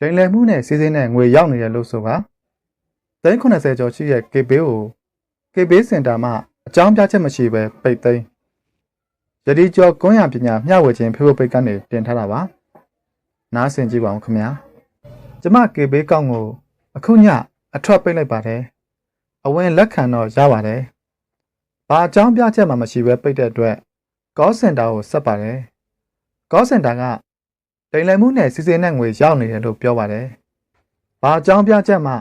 လိမ်လည်မှုနဲ့စီးစိမ်းနဲ့ငွေရောက်နေတယ်လို့ဆိုပါသိန်း80ကျော်ရှိတဲ့ KB ကို KB စင်တာမှအကြောင်းပြချက်မရှိပဲပိတ်သိမ်းယတိကျော်ကွန်းရပညာမျှဝေခြင်းဖေဖို့ပိတ်ကနေတင်ထားတာပါနားဆင်ကြည့်ပါဦးခင်ဗျာကျမ KB ကောင့်ကို အခုညအထွက်ပိတ်လိုက်ပါတယ်အဝင်လက်ခံတော့ရပါတယ်ဘာအကြောင်းပြချက်မှမရှိပဲပိတ်တဲ့အတွက် call center ကိုဆက်ပါတယ် call center က လိမ်လည်မှုနဲ့စီစဉ်တဲ့ငွေရောက်နေတယ်လို့ပြောပါတယ်ဘာအကြောင်းပြချက်မှ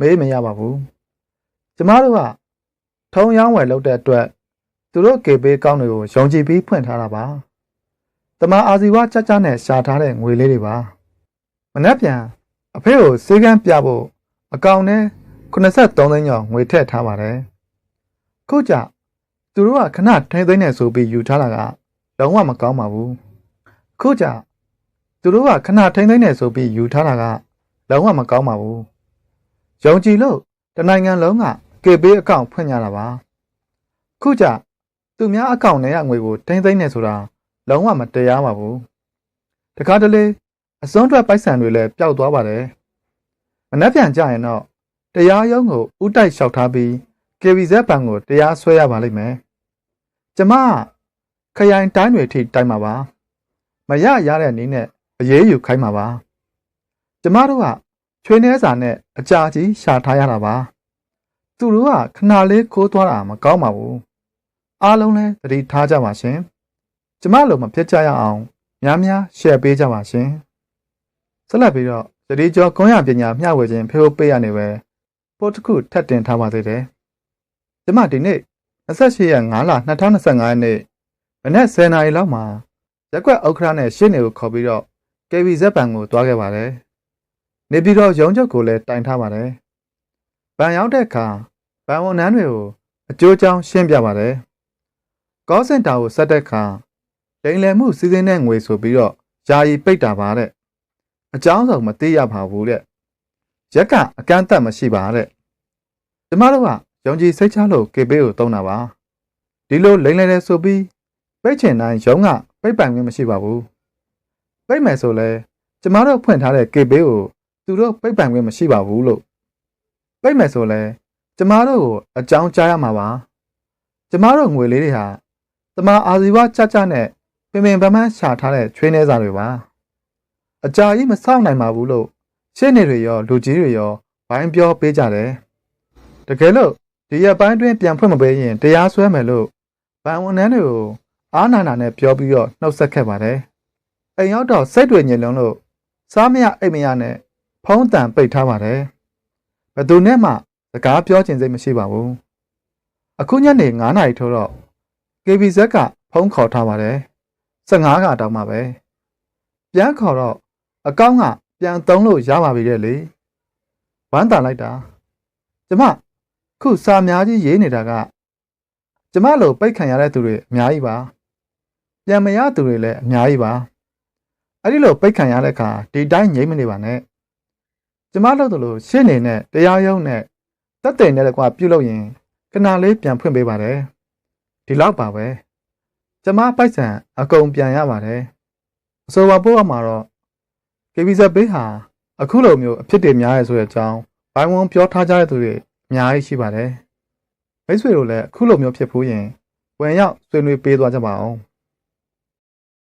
မေးမရပါဘူးကျမတို့ကထုံရောင်းဝယ်လုပ်တဲ့အတွက်သူတို့ KB ကောင်းတွေကိုယုံကြည်ပြီးဖွင့်ထားတာပါတမအာဇီဝကြကြနဲ့ရှာထားတဲ့ငွေလေးတွေပါမနှက်ပြန်အဖေကိုစေကန်းပြဖို့အကောင့်ထဲ83သိန်းကျော်ငွေထည့်ထားပါတယ်ခုကြသူတို့ကခဏထိမ့်သိမ်းနေဆိုပြီးယူထားတာကလုံးဝမကောင်းပါဘူးခုကြ သူတို့ကခဏထိမ့်သိမ်းနေဆိုပြီးယူထားတာကလုံးဝမကောင်းပါဘူးယုံကြည်လို့တနိုင်ငံလုံးက KB အကောင့်ဖွင့်ကြတာပါခုကြသူများအကောင့်ထဲကငွေကိုထိမ့်သိမ်းနေဆိုတာလုံးဝမတရားပါဘူးတခါတလေအစွန်းထွက်ပိုက်ဆံတွေလည်းပျောက်သွားပါတယ်မနှက်ပြန်ကြရင်တော့တရားရုံးကိုဥတိုက်လျှောက်ထားပြီး KBZ ဘဏ်ကိုတရားစွဲရပါလိမ့်မယ်ကျမကခရိုင်တိုင်းတွေထိတိုင်းမှာပါမရရတဲ့နည်းနဲ့ အရေးယူခိုင်းမှာပါကျမတို့ကချွေးနှဲစာနဲ့အကြာကြီးရှာထားရတာပါသူတို့ကခဏလေးခိုးသွားတာမကောင်းပါဘူးအားလုံးလည်းသတိထားကြပါရှင်ကျမလိုမဖြစ်ကြရအောင်များများ share ပေးကြပါရှင်ဆက်လက်ပြီးတော့သတိကျော်ခွန်ရပညာမျှဝေခြင်းဖေဖို့ပေးရနေပဲပို့တစ်ခုထပ်တင်ထားပါသေးတယ်ကျမဒီနေ့28ရက်5လ2025ရက်နေ့မနက်10:00နာရီလောက်မှာရက်ကွက်ဥက္ခရာနဲ့ရှင်းနေကိုခေါ်ပြီးတော့ KBZ ဘဏ်ကိုတွားခဲ့ပါတယ်။နေပြီးတော့ရုံးချုပ်ကိုလည်းတိုင်ထားပါတယ်။ဘဏ်ရောက်တဲ့အခါဘဏ်ဝန်ထမ်းတွေကိုအကျိုးအကြောင်းရှင်းပြပါတယ်။ call center ကိုဆက်တဲ့အခါလိမ်လည်မှုစီစဉ်တဲ့ငွေဆိုပြီးတော့ယာယီပိတ်တာပါတဲ့အကြောင်းဆောင်မသိရပါဘူးတဲ့။ရက်ကအကန့်အသတ်မရှိပါတဲ့။ကျမတို့ကယုံကြည်စိတ်ချလို့ KB ကိုတုံးတာပါ။ဒီလိုလိမ်လည်တယ်ဆိုပြီးပိတ်ချင်တိုင်းရုံးကပိတ်ပင်ခွင့်မရှိပါဘူး ပိတ်မယ်ဆိုလဲကျမတို့ဖွင့်ထားတဲ့ KB ကိုသူတို့ပိတ်ပင်ခွင့်မရှိပါဘူးလို့ပိတ်မယ်ဆိုလဲကျမတို့ကိုအကြောင်းကြားရမှာပါကျမတို့ငွေလေးတွေဟာတမအာဇီဝကြကြနဲ့ပင်ပင်ပန်းပန်းရှာထားတဲ့ချွေးနှဲစာတွေပါအကြာကြီးမစောင့်နိုင်ပါဘူးလို့ရှင်းနေတွေရောလူကြီးတွေရောဘိုင်းပြောပေးကြတယ်တကယ်လို့ဒီရက်ပိုင်းတွင်ပြန်ဖွင့်မပေးရင်တရားစွဲမယ်လို့ဗန်ဝန်ထမ်းတွေကိုအားနာနာနဲ့ပြောပြီးတော့နှုတ်ဆက်ခဲ့ပါတယ်။ အိမ်ရောက်တော့စိတ်တွေညစ်လုံးလို့စားမရအိတ်မရနဲ့ဖုံးတန်ပိတ်ထားပါတယ်။ဘယ်သူနဲ့မှစကားပြောချင်စိတ်မရှိပါဘူး။အခုညနေ9နာရီထိုးတော့ KBZ ကဖုံးခေါ်ထားပါတယ်။15ကတောင်းပါပဲ။ပြန်ခေါ်တော့အကောင့်ကပြန်သုံးလို့ရပါပြီတဲ့လေ။ဝမ်းတာလိုက်တာ။ကျမခုစာများကြီးရေးနေတာကကျမလိုပိတ်ခံရတဲ့သူတွေအများကြီးပါ။ပြန်မရသူတွေလည်းအများကြီးပါ အဲ့ဒီလိုပိတ်ခံရတဲ့အခါဒီတိုင်းငြိမ့်မနေပါနဲ့ကျမတို့တို့လိုရှင်းနေနဲ့တရားရုံးနဲ့တက်တဲ့နဲ့ကွာပြုတ်လို့ရင်ခဏလေးပြန်ဖွင့်ပေးပါတယ်ဒီလောက်ပါပဲကျမပိုက်ဆံအကုန်ပြန်ရပါတယ်အဆိုပါပို့ရမှာတော့ KBZ ဘေးဟာအခုလိုမျိုးအဖြစ်တွေများရဲဆိုတဲ့အကြောင်းဘိုင်းဝန်းပြောထားကြတဲ့သူတွေအများကြီးရှိပါတယ်မိတ်ဆွေတို့လည်းအခုလိုမျိုးဖြစ်ဖို့ရင်ဝင်ရောက်ဆွေးနွေးပေးသွားကြပါအောင်